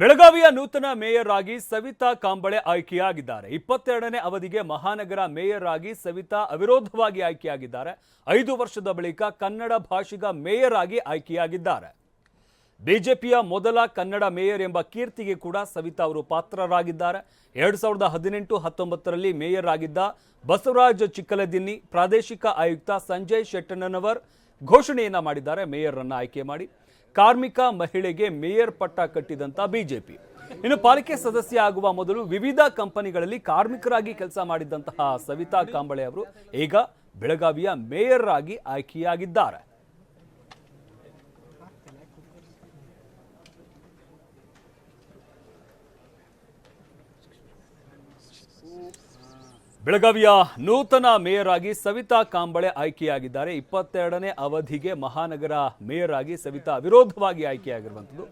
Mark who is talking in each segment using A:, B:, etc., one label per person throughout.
A: ಬೆಳಗಾವಿಯ ನೂತನ ಮೇಯರ್ ಆಗಿ ಸವಿತಾ ಕಾಂಬಳೆ ಆಯ್ಕೆಯಾಗಿದ್ದಾರೆ. ಇಪ್ಪತ್ತೆರಡನೇ ಅವಧಿಗೆ ಮಹಾನಗರ ಮೇಯರ್ ಆಗಿ ಸವಿತಾ ಅವಿರೋಧವಾಗಿ ಆಯ್ಕೆಯಾಗಿದ್ದಾರೆ. ಐದು ವರ್ಷದ ಬಳಿಕ ಕನ್ನಡ ಭಾಷಿಗ ಮೇಯರ್ ಆಗಿ ಆಯ್ಕೆಯಾಗಿದ್ದಾರೆ. ಬಿಜೆಪಿಯ ಮೊದಲ ಕನ್ನಡ ಮೇಯರ್ ಎಂಬ ಕೀರ್ತಿಗೆ ಕೂಡ ಸವಿತಾ ಅವರು ಪಾತ್ರರಾಗಿದ್ದಾರೆ. ಎರಡು ಸಾವಿರದ ಹದಿನೆಂಟು ಹತ್ತೊಂಬತ್ತರಲ್ಲಿ ಮೇಯರ್ ಆಗಿದ್ದ ಬಸವರಾಜ ಚಿಕ್ಕಲದಿನ್ನಿ, ಪ್ರಾದೇಶಿಕ ಆಯುಕ್ತ ಸಂಜಯ್ ಶೆಟ್ಟಣ್ಣನವರ್ ಘೋಷಣೆಯನ್ನ ಮಾಡಿದ್ದಾರೆ. ಮೇಯರ್ ಅನ್ನ ಆಯ್ಕೆ ಮಾಡಿ ಕಾರ್ಮಿಕ ಮಹಿಳೆಗೆ ಮೇಯರ್ ಪಟ್ಟ ಕಟ್ಟಿದಂತ ಬಿಜೆಪಿ. ಇನ್ನು ಪಾಲಿಕೆ ಸದಸ್ಯ ಆಗುವ ಮೊದಲು ವಿವಿಧ ಕಂಪನಿಗಳಲ್ಲಿ ಕಾರ್ಮಿಕರಾಗಿ ಕೆಲಸ ಮಾಡಿದ್ದಂತಹ ಸವಿತಾ ಕಾಂಬಳೆ ಅವರು ಈಗ ಬೆಳಗಾವಿಯ ಮೇಯರ್ ಆಗಿ ಆಯ್ಕೆಯಾಗಿದ್ದಾರೆ. ಬೆಳಗಾವಿಯ ನೂತನ ಮೇಯರ್ ಆಗಿ ಸವಿತಾ ಕಾಂಬಳೆ ಆಯ್ಕೆಯಾಗಿದ್ದಾರೆ. ಇಪ್ಪತ್ತೆರಡನೇ ಅವಧಿಗೆ ಮಹಾನಗರ ಮೇಯರ್ ಆಗಿ ಸವಿತಾ ವಿರೋಧವಾಗಿ ಆಯ್ಕೆಯಾಗಿರುವಂಥದ್ದು.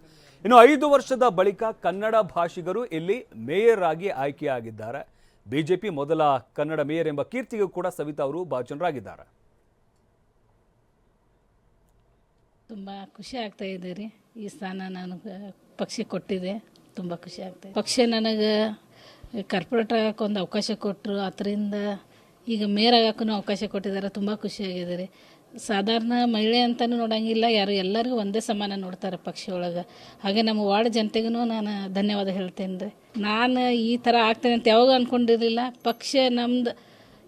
A: ಇನ್ನು ಐದು ವರ್ಷದ ಬಳಿಕ ಕನ್ನಡ ಭಾಷಿಗರು ಇಲ್ಲಿ ಮೇಯರ್ ಆಗಿ ಆಯ್ಕೆಯಾಗಿದ್ದಾರೆ. ಬಿಜೆಪಿ ಮೊದಲ ಕನ್ನಡ ಮೇಯರ್ ಎಂಬ ಕೀರ್ತಿಗೂ ಕೂಡ ಸವಿತಾ ಅವರು ಭಾಜನರಾಗಿದ್ದಾರೆ.
B: ತುಂಬ ಖುಷಿ ಆಗ್ತಾ ಇದೆ ಈ ಸ್ಥಾನ ನನಗೆ ಪಕ್ಷ ಕೊಟ್ಟಿದೆ. ತುಂಬ ಖುಷಿ ಆಗ್ತಾ ಪಕ್ಷ ನನಗೆ ಕಾರ್ಪೊರೇಟ್ ಆಗಕ್ಕೆ ಒಂದು ಅವಕಾಶ ಕೊಟ್ಟರು ಅದರಿಂದ ಈಗ ಮೇಯರ್ ಆಗಕ್ಕೂ ಅವಕಾಶ ಕೊಟ್ಟಿದ್ದಾರೆ. ತುಂಬ ಖುಷಿಯಾಗಿದೆ ರೀ. ಸಾಧಾರಣ ಮಹಿಳೆ ಅಂತಲೂ ನೋಡೋಂಗಿಲ್ಲ, ಯಾರು ಎಲ್ಲರಿಗೂ ಒಂದೇ ಸಮಾನ ನೋಡ್ತಾರೆ ಪಕ್ಷ ಒಳಗೆ ಹಾಗೆ ನಮ್ಮ ವಾರ್ಡ್ ಜನತೆಗೂ ನಾನು ಧನ್ಯವಾದ ಹೇಳ್ತೇನೆ ರೀ. ನಾನು ಈ ಥರ ಆಗ್ತೇನೆ ಅಂತ ಯಾವಾಗ ಅಂದ್ಕೊಂಡಿರಲಿಲ್ಲ ಪಕ್ಷ ನಮ್ದು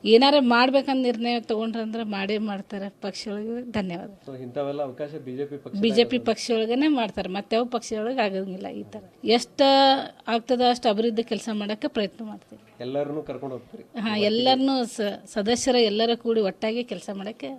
B: ಏನಾರ ಮಾಡ್ಬೇಕಂತ ನಿರ್ಣಯ ತೊಗೊಂಡ್ರಂದ್ರೆ ಮಾಡೇ ಮಾಡ್ತಾರೆ ಪಕ್ಷ ಒಳಗೆ ಧನ್ಯವಾದ.
C: ಸೊ ಇಂಥವೆಲ್ಲ ಅವಕಾಶ ಬಿಜೆಪಿ ಪಕ್ಷ
B: ಬಿ ಜೆ ಪಿ ಪಕ್ಷ ಒಳಗನೆ ಮಾಡ್ತಾರೆ. ಮತ್ತೆ ಯಾವ ಪಕ್ಷ ಒಳಗೆ ಆಗಂಗಿಲ್ಲ ಈ ಥರ. ಎಷ್ಟು ಆಗ್ತದ ಅಷ್ಟು ಅಭಿವೃದ್ಧಿ ಕೆಲಸ ಮಾಡಕ್ಕೆ ಪ್ರಯತ್ನ ಮಾಡ್ತೀವಿ.
C: ಎಲ್ಲರನ್ನೂ ಕರ್ಕೊಂಡು ಹೋಗ್ತೀರಿ.
B: ಹಾಂ ಎಲ್ಲರನ್ನೂ ಸದಸ್ಯರ ಎಲ್ಲರ ಕೂಡಿ ಒಟ್ಟಾಗಿ ಕೆಲಸ ಮಾಡೋಕ್ಕೆ